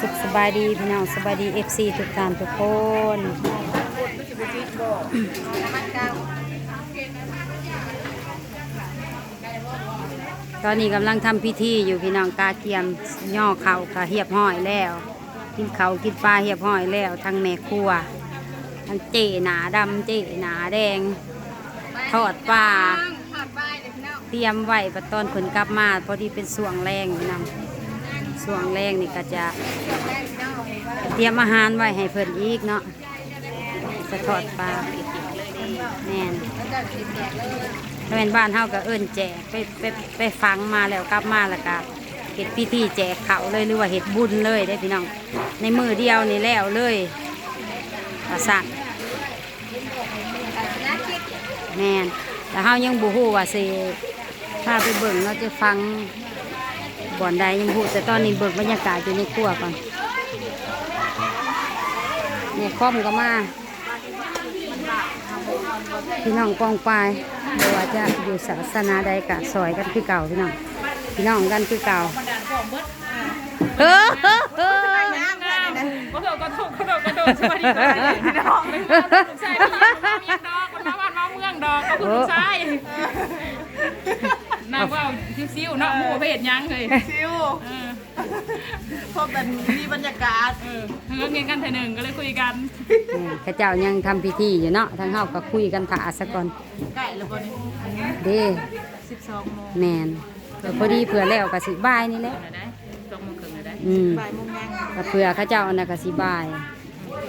สุขสบายดีพี่น้องสบายดีเอฟซีทุกท่านทุกคนตอนนี้กำลังทำพิธีอยู่พี่น้องกาเทียมย่อเขากะเหียบห้อยแล้ว กินเขากินปลาเหียบห้อยแล้วทั้งแม่ครัวทั้งเจหนาดำเจหนาแดงทอดปลาเตรียมไหวปะตอนผลกลับมา พอดีเป็นส่วงแรงพี่น้อง ส่วงแรงนี่ก็จะเตรียมอาหารไว้ให้เพิ่นอีกเนาะจะทอดปลาแน่นแล้วเลยถ้าเป็นบ้านเฮาก็เอิ้นแจกไปไปไปฟังมาแล้วกลับมาแล้วก็เฮ็ดพิธีแจกเขาเลยหรือว่าเฮ็ดบุญเลยได้พี่น้อง ในมือเดียวนี่แล้วเลยประสานน่าคิดแม่นแต่เฮายังบ่ฮู้ว่าสิพาไปเบิ่งเราจะฟัง บ่อนใดยังบ่ฮู้แต่ตอนนี้เบิ่งบรรยากาศอยู่ในครัวก่อนเนี่ยคอมก็มาพี่น้องกองปลายบ่ว่าจะอยู่ศาสนาใดก็ซอยกันคือเก่าพี่น้องพี่น้องกันคือเก่าเฮ้อเฮ้อเฮ้อกระโดดกระโดดกระโดดกระโดดสวัสดีค่ะพี่น้องไม่พี่น้องดอกคนมาบ้านมาเมืองดอกก็คือลูกชาย นางว่าซิวๆเนาะหมู่ไปเห็นยังเลยชิวเออพบแบบมีบรรยากาศเออเงินเงินกันเถอะหนึ่งก็เลยคุยกันนี่ข้าเจ้ายังทำพิธีอยู่เนาะทางเฮาก็คุยกันถาซะก่อนใกล้แล้วบ่นี่เด้สิบสองโมงแมนก็พอดีเผื่อแล้วก็สิบ่ายนี่แหละได้สองโมงครึ่งได้อืมบ่ายโมงยังก็เผื่อเข้าเจ้าอันน่ะก็สิบ่าย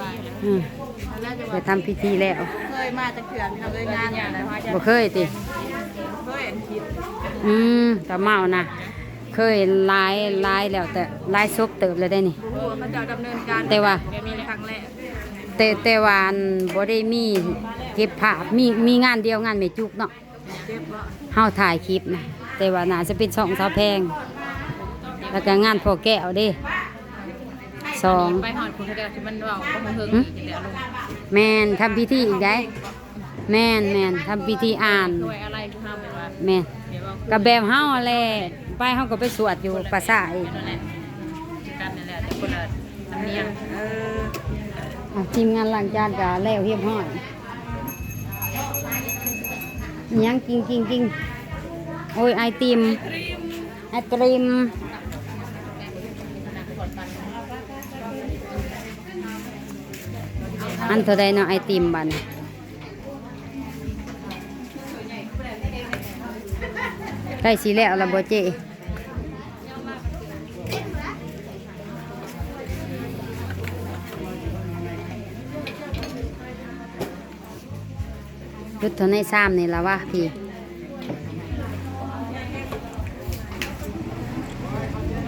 บ่ายแล้วอืมแล้วจะเพื่ว่าอทำพิธีแล้วเคยมาจากเขื่อนทำเลยงานอะไรวะบ่เคยติเคยเห็นคลิป อืมก็เมานะเคยหลายหลายแล้วแต่หลายศพเติบแล้วได้นี่โอ้โหเขาจะดำเนินการแต่ว่า แบบนี้ครั้งแรกแต่แต่ว่าอันบ่ได้มีเก็บภาพมีมีงานเดียวงานแม่จุกเนาะเจ็บบ่เฮาถ่ายคลิปนะแต่ว่าน่าจะเป็นช่องสาวแพง แล้วก็งานพ่อแก้วเด้สอง ไปหอดคุณเขาจะที่มันว่าก็มึงเฮิงอีกเดี๋ยวลงแมนทำพิธีอีกได้ แมนแมนทำพิธีอ่าน ด้วยอะไรทุกท่านเลยว่าแมนเดี๋ยวว่า กับแบบเฮาแหละไปเฮาก็ไปสวดอยู่ภาษาอีกนั่นแหละกันนั่นแหละแต่คนละสำเนียงเอออะทีมงานล้างจานก็แล้วเรียบร้อยอิหยังกิงกิงกิงโอ้ยไอติมไอติมอันเท่าใดเนาะไอติมบัดน ใกล้สีแล้วละบ่เจยุดเท่าในซ้ำนี่ละวะพี่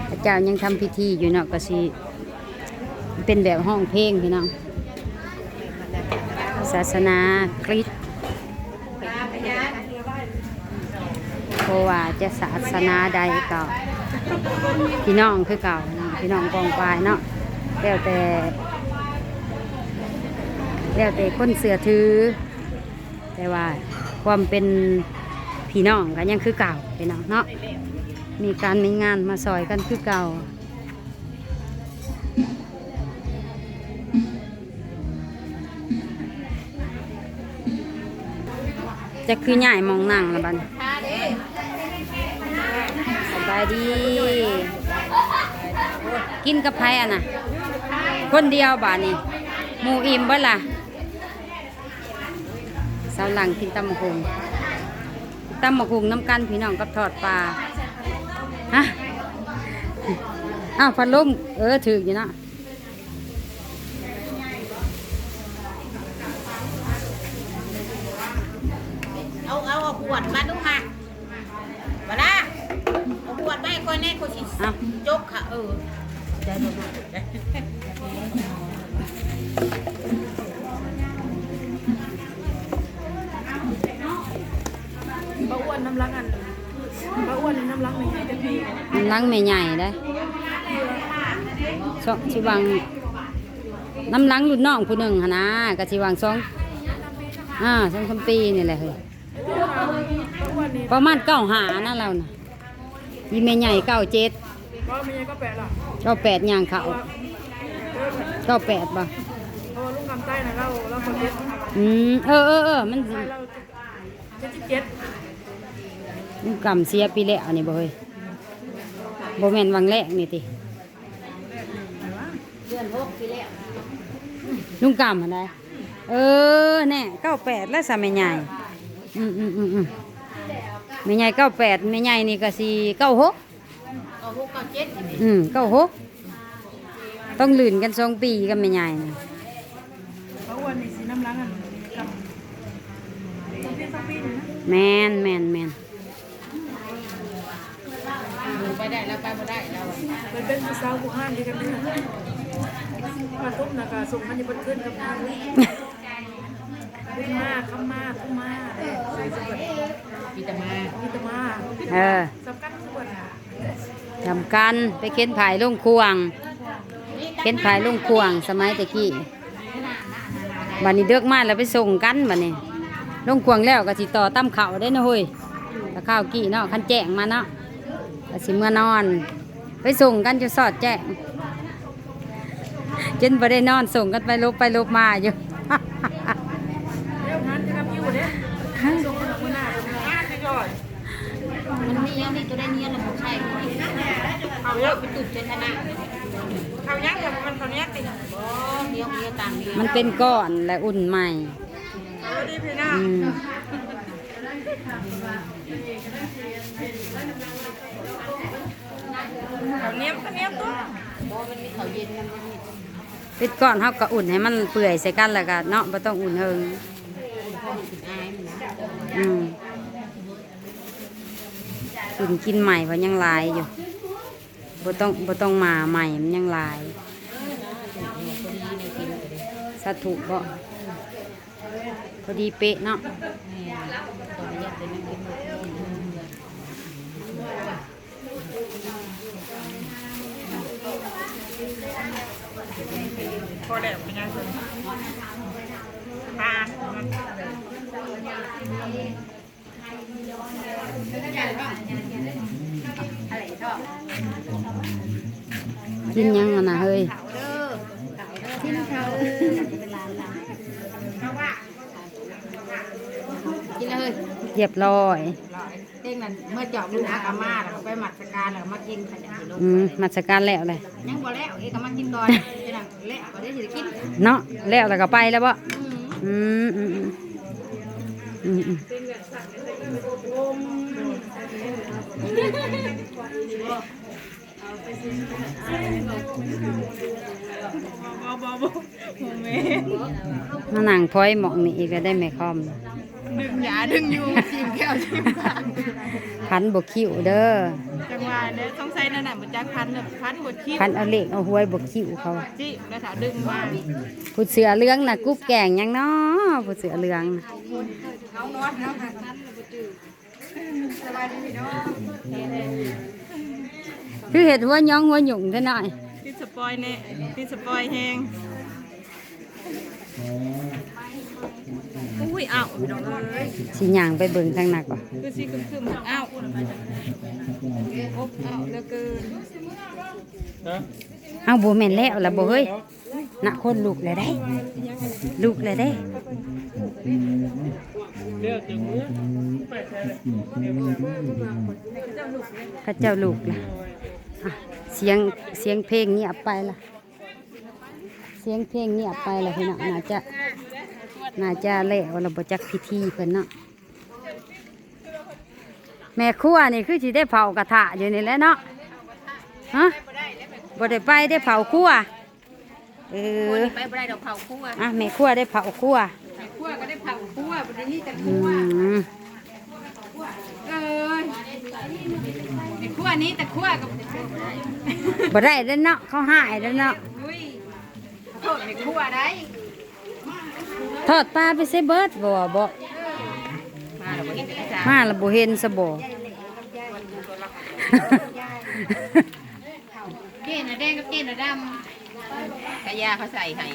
พระเจ้ายังทำพิธีอยู่เนาะก็สิเป็นแบบห้องเพลงพี่น้องศาสนาคริสต์ เพราะว่าจะศาสนาใดก็พี่น้องคือเก่านะพี่น้องกองปลายเนาะแล้วแต่แล้วแต่คนเสือถือ แต่ว่าความเป็นพี่น้องก็ยังคือเก่าพี่น้องเนาะมีการมีงานมาซอยกันคือเก่าจะคือใหญ่มองนั่งละบันายดี กินกับไผอะนะคนเดียวบานี่หมูอิ่มบ่ล่ะสาวหลังกินตำมะคุงตำมะคุงน้ำกันพี่น้องกับทอดปลาฮะอ้าวพัดลมเออถืออยู่นะเอาเอาเอาขวดมาดู ออได้ดูดูปลาอ้วนน้ำลักอันปลาอ้วนน้ำลักไม่ใช่จะพี่มันลังไม่ใหญ่ได้สองชิวังน้ำลังรุ่นน้องผู้หนึ่งหนนะกะชิวังสองอ่าสองสามปีนี่แหละเฮ้ยประมาณเก้าหานะเราน่ะยีเมใหญ่เก้าเจ็ด เก็ไม่ใช่ก็แปะหรอกเก้าแปดย่างเขาเก้าแปดบ่เพราะว่าลุงคำใต้นะเราเราคนเจ็ดอืมเออเออเออมันใต้เราเจ็ดสิบเจ็ดลุงกำเสียปีแล้วนี่บ่เฮ้ยบ่แม่นวังแรกนี่ติลุงกำอะไรเออแน่เก้าแปดแล้วสาแม่ใหญ่อืมอืมอืมอืมแม่ใหญ่เก้าแปดแม่ใหญ่นี่ก็สี่เก้าหก เอาหกเอาเจ็ดนี่อืมเก้าหกต้องลื่นกันสองปีกับแม่ใหญ่นะเพราะวันนี้สีน้ำล้างอันกับสองปีสองปีนี่นะแมนแมนแมนอยู่ไปได้แล้วไปบ่ได้แล้วอะเป็นเป็นผู้สาวผู้ห้านที่กันเนี่ยมาทุบนะกะส่งมันจะเปิดขึ้นกับทางขึ้นมาคำมาทุ่มมาใส่สมบัติพี่จะมามีแตมา เออ สำคัญทุกคนอะ ทำกันไปเข็นผายลงควงเข็นผายลงควง สมัยตะกี้บันนี้เดือกมาแล้วไปส่งกันบันนี้ลุงควงแล้วก็สิต่อตั้มเข่าได้นะเฮ้ยตะข้าวกี่เนาะคันแจ้งมาเนาะก็สิเมื่อนอน ไปส่งกันจะสอดแจ้งจนบ่ได้นอนส่งกันไปลบไปลบมาอยู่ เดี๋ยวงานจะกับอยู่เนี่ยส่งคนละคนหน้าคนหน้าจะก่อน มันมีอย่างนี้ตัวได้เนียนแล้วบ่ใช่ เอาเยอะไปตุ่มเจนนะเอายังแต่มันเขาเนี้ยติบ่เดียวเดียวตางเดียวมันเป็นก้อนและอุ่นใหม่เออดีพี่น้าเขาเนี้ยเขาเนี้ยตัวบ่มันมีเขาเย็นมันมีเป็นก้อนเฮาก็อุ่นให้มันเปื่อยใส่กันแล้วก็เนาะบ่ต้องอุ่นเฮิงอืมอุ่นกินใหม่เพราะยังลายอยู่ บ่ต้องบ่ต้องมาใหม่มันยังหลายสาธุบ่พอดีเป๊ะเนาะตัวเย็กินหมดพอแล้เป็นยังไงทา กินยังอะนะเฮ้ยกินเลยเรียบร้อยเต้งนั่นเมื่อจอบลูกอากามาแล้วก็ไปหมัดสการแล้วก็มากินขยันอยู่ลูกอืมมาสการแล้วเลยยังบ่แล้วเอ้ก็มากินก่อนจะนั่งแล้วก็ได้สิได้กินเนาะแล้วแล้วก็ไปแล้วบ่อืมอืมอืมอืมอืมอื มบ่บ่บ่โมเมนต์มานั่งพลอยหมอกนี่อีกก็ได้ไม่คอม ดึงหยาดึงอยู่ชิมแก้วชิมผ่านพันบกคิวเด้อจังหวะเนี่ยต้องใส่นั่นน่ะมันจักพันน่ะพันกดคิ้วพันเอาเลขเอาหวยบกคิวเขาจิแล้วถ้าดึงมาผู้เสือเหลืองน่ะกุ๊บแกงหยังเนาะผู้เสือเหลืองน่ะเขานอนแล้วค่ะคือเห็ดหัวหยองหัวหยุ่งเท่าน้อยติดสปอยเนี่ยติดสปอยแฮง อุ้ยอ้าวพี่น้องเอ้ยสิย่างไปเบิ่งทางหนักว่ะคือสิคึมๆอ้าวอบอ้าวเหลือเกินเอาบ่แม่นแล้วล่ะบ่เฮ้ยน่ะคนลูกแล้วได้ ลูกแล้วได้ เลือกอย่างนี้ไปใช่เลยพระเจ้าลูกล่ะอะเสียงเสียงเพลงเงียบไปล่ะ เสียงเพลงเงียบไปล่ะพี่น้องน่าจะ น่าจะแล้วเราบ่จักพิธีเพิ่นเนาะแม่ครัวนี่คือสิได้เผากระทะอยู่นี่แหละเนาะฮะบ่ได้ไปได้เผาครัวเออไปบ่ได้ดอกเผาคั่วอะแม่ครัวได้เผาครัวคั่วก็ได้เผาคั่วบ่ได้นี่แต่อืมเอ้ยไอ้คั่วนี้แต่คั่วกับบ่ได้แล้วเนาะเขาหายแล้วเนาะอุ้ยโทษไอ้คั่วได้ ทอดปลาไปใส่เบิดบ่บ่มาแล้วบ่เห็นเป็นจ้ามาแล้วบ่เห็นซะบ่เกณฑ์น่ะแดงกับเกณฑ์น่ะดำกะยาเขาใส่ให้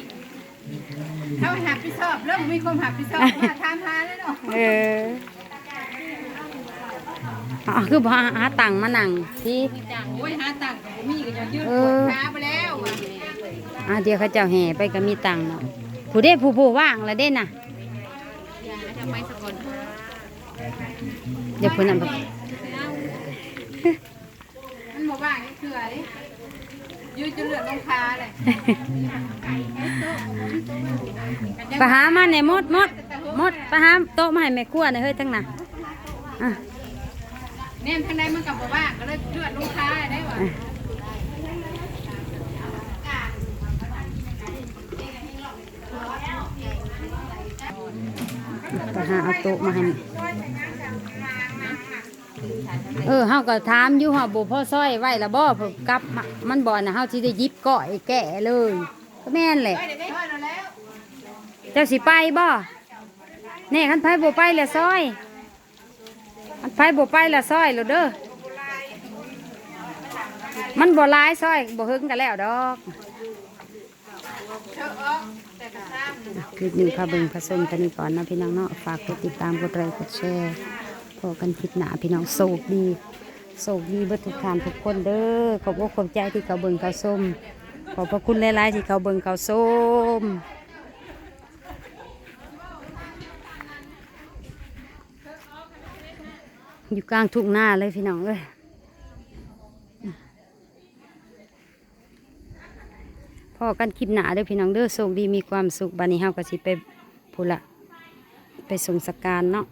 เขาหับผิดชอบเริ่มมีความหับผิดชอบมาทานทานแล้วเนาะเอออ๋อคือบ่หาหาตังค์มานั่งที่จังโอ้ยหาตังค์กับบ่มีก็จะยืดเอปวอดขาไปแล้วว่ะอ่าเดี๋ยวเขาเจ้าแห่ไปก็มีตังค์เนาะ ผู้เด้ผู้ผู้ว่างแล้วเด้น่ะอย่าทำไมสะกดเดี๋ยวเพิ่นนำมันบ่ว่างก็คืออะไรยืดจนเลือดลงขาเลยไปหามาในมดมดมดไปหาโต๊ะมาให้แม่ครัวหน่อยเฮ้ยทั้งน่ะอะแน่นทางใดมันกับบ่ว่างก็เลยเลือดลงขาได้ว่ะ ไปหาเอาโต๊ะมาให้เออเฮาก็ถามอยู่เฮาบ่พ่อซ้อยไว้ละบ่เพิ่นกลับมามันบ่น่ะเฮาสิได้หยิบก้อยแก่เลยก็แม่นแหละเจ้าสิไปบ่แน่คันไผบ่ไปละซอยคันไผบ่ไปละซอยโลดเด้อมันบ่หลายซอยบ่หึงกันแล้วดอก คลิปนี้พาเบิงพาชมกันนี้ก่อนนะพี่น้องเนาะฝากกดติดตามกดไลค์กดแชร์พอกันคลิปหนาพี่น้องโศกดีโศกดีเบิดทุกทานทุกคนเด้อขอบอกขอบใจที่เขาเบิงเขาส้มขอบพระคุณหลายๆที่เขาเบิงเขาส้มอยู่กลางทุ่งนาเลยพี่น้องเอ้ย พอกันคลิปหนาเด้อพี่น้องเด้อโชคดีมีความสุขบันนี้เฮาก็สิไปพูนละไปส่งสการเนาะ